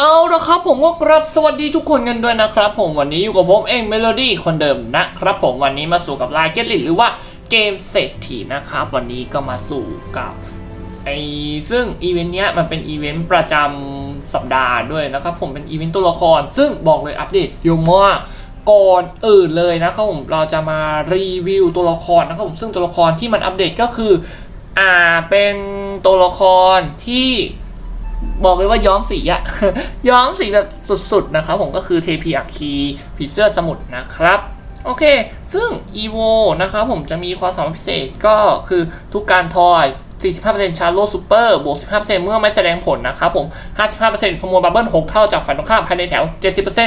เอาละครับผมก็กรับสวัสดีทุกคนกันด้วยนะครับผมวันนี้อยู่กับผมเองเมโลดี้คนเดิมนะครับผมวันนี้มาสู่กับลายเกตลิหรือว่าเกมเศรษฐีนะครับ วันนี้ก็มาสู่กับไอซึ่งอีเวนต์เนี้ยมันเป็นอีเวนต์ประจำสัปดาห์ด้วยนะครับผมเป็นอีเวนต์ตัวละคร ซึ่งบอกเลยอัปเดตเยอะมากก่อนอื่นเลยนะครับผมเราจะมารีวิวตัวละครนะครับผมซึ่งตัวละครที่มันอัปเดตก็คืออ่าเป็นตัวละครที่ บอกเลยว่าย้อมสีอะย้อมสีแบบสุดๆนะครับผมก็คือเทพีอัคคีผีเสื้อสมุทรนะครับโอเค ซึ่ง EVO นะครับผมจะมีความสามารถพิเศษก็คือทุกการทอย 45%ชาร์โลซูเปอร์บวก 15%เมื่อไม่แสดงผลนะครับผม 55%ขโมยบับเบิล6 เท่าจากฝ่ายตรงข้ามภายในแถว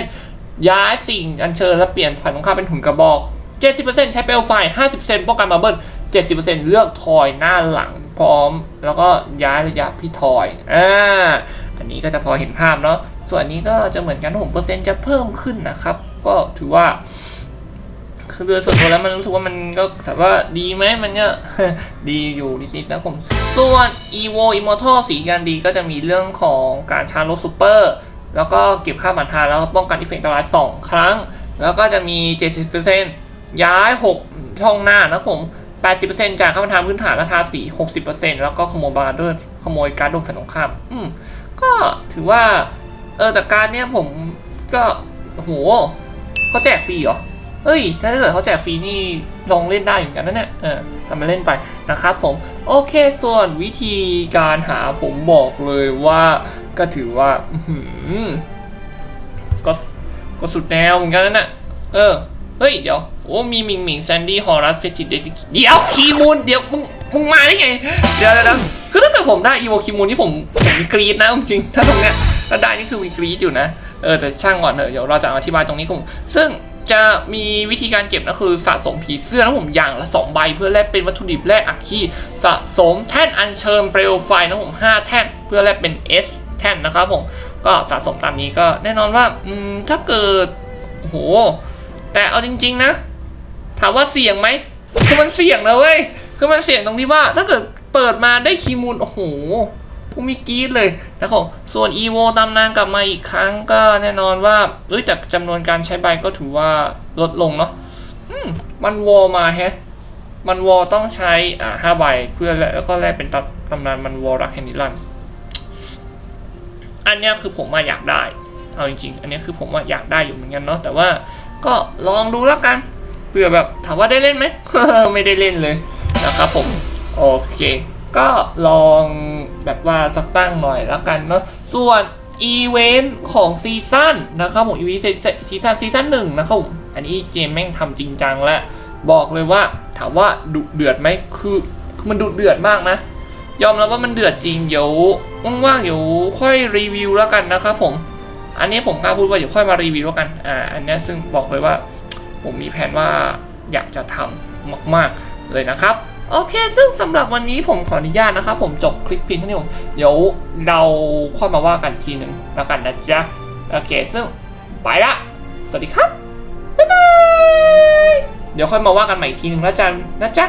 70%ย้ายสิ่งอัญเชิญและเปลี่ยนฝ่ายตรงข้ามเป็นหุ่นกระบอก 70%ใช้เปลวไฟ 50%ป้องกันบับเบิล70%เลือกทอยหน้าหลัง พร้อม แล้วก็ย้ายระยะพี่ทอยอ่าอันนี้ก็จะพอเห็นภาพเนาะส่วนนี้ก็จะเหมือนกันผมเปอร์เซ็นต์จะเพิ่มขึ้นนะครับ ก็ถือว่าคือโดยส่วนตัวแล้วมันรู้สึกว่ามันก็ถามว่าดีไหมมันก็ดีอยู่นิดๆนะผมส่วน evo immortal สีการดีก็จะมีเรื่องของการชาร์จรถซูเปอร์แล้วก็เก็บค่าบันทาแล้วก็ป้องกันอิเฟกต์อันตราย2ครั้ง แล้วก็จะมี 70%ย้าย 6 ช่องหน้านะผม 80%จากค่าบันทาพื้นฐานและทาสี 60%แล้วก็ขโมยบาร์ด้วยขโมยการ์ดดนฝ่ายตรงข้าม อืม ก็ถือว่า เออแต่การเนี้ยผมก็โหเขาแจกฟรีเหรอ เอ้ย ถ้าเกิดเขาแจกฟรีนี่ลองเล่นได้เหมือนกันนะเนี่ย เออทำมาเล่นไปนะครับผม โอเค ส่วนวิธีการหาผมบอกเลยว่าก็ถือว่าหือก็สก็สุดแนวเหมือนกันนะเนี่ยเออ เฮ้ย เดี๋ยว โอ้มีมิงมิงแซนดี้ฮอรัสเพจิเดติเดี๋ยวคีมูนเดี๋ยวมึงมึงมาได้ไง เดี๋ยวเดี๋ยวเดี๋ยวคือถ้าเกิดผมได้อีโวคีมูนนี่ผมผมมีกรีดนะจริงๆถ้าตรงเนี้ยถ้าได้นี่คือมีกรีดอยู่นะเออแต่ช่างก่อนเถอะเดี๋ยวเราจะอธิบายตรงนี้ผมซึ่งจะมีวิธีการเก็บนะคือสะสมผีเสื้อนะผมอย่างละ 2 ใบ เพื่อแลกเป็นวัตถุดิบแลกอัคคีสะสมแท่นอัญเชิญเปลวไฟนะผม5แท่นเพื่อแลกเป็น S แท่นนะครับผมก็สะสมตามนี้ก็แน่นอนว่าอืมถ้าเกิดโอ้โหแต่เอาจริง ๆ นะ ถามว่าเสี่ยงไหมคือมันเสี่ยงนะเว้ยคือมันเสี่ยงตรงที่ว่า ถ้าเกิดเปิดมาได้คีมูลโอ้โหผู้มีกีดเลยนะครับส่วน EVO ตำนานกลับมาอีกครั้งก็แน่นอนว่าเอ้ยแต่จำนวนการใช้ใบก็ถือว่าลดลงเนาะอืมมันวอมาแฮะมันวอต้องใช้อ่าห้าใบเพื่อแล้วก็แลกเป็นตำตำนานมันวอรักแฮนดิลันอันนี้คือผมมาอยากได้ เอาจริงๆ อันนี้คือผมว่าอยากได้อยู่เหมือนกันเนาะแต่ว่าก็ลองดูแล้วกัน เผื่อแบบถามว่าได้เล่นไหม ไม่ได้เล่นเลยนะครับผม โอเค ก็ลองแบบว่าสักตั้งหน่อยแล้วกันเนาะส่วนอีเวนต์ของซีซั่นนะครับผมอีเวนต์ซีซั่นซีซั่นหนึ่งนะครับผมอันนี้เจมแม่งทำจริงจังแล้ว บอกเลยว่าถามว่าดุเดือดไหมคือมันดุเดือดมากนะ ยอมรับว่ามันเดือดจริงเดี๋ยวว่างๆเดี๋ยวค่อยรีวิวแล้วกันนะครับผม อันนี้ผมกล้าพูดว่าเดี๋ยวค่อยมารีวิวแล้วกันอ่าอันนี้ซึ่งบอกเลยว่า ผมมีแผนว่าอยากจะทำมาก ๆ เลยนะครับ โอเค ซึ่งสำหรับวันนี้ผมขออนุญาตนะครับ ผมจบคลิปเพียงเท่านี้ผมเดี๋ยวเราค่อยมาว่ากันทีหนึ่งแล้วกันนะจ๊ะ โอเค ซึ่งไปละ สวัสดีครับ บ๊ายบาย เดี๋ยวค่อยมาว่ากันใหม่อีกทีหนึ่งแล้วจันนะจ๊ะ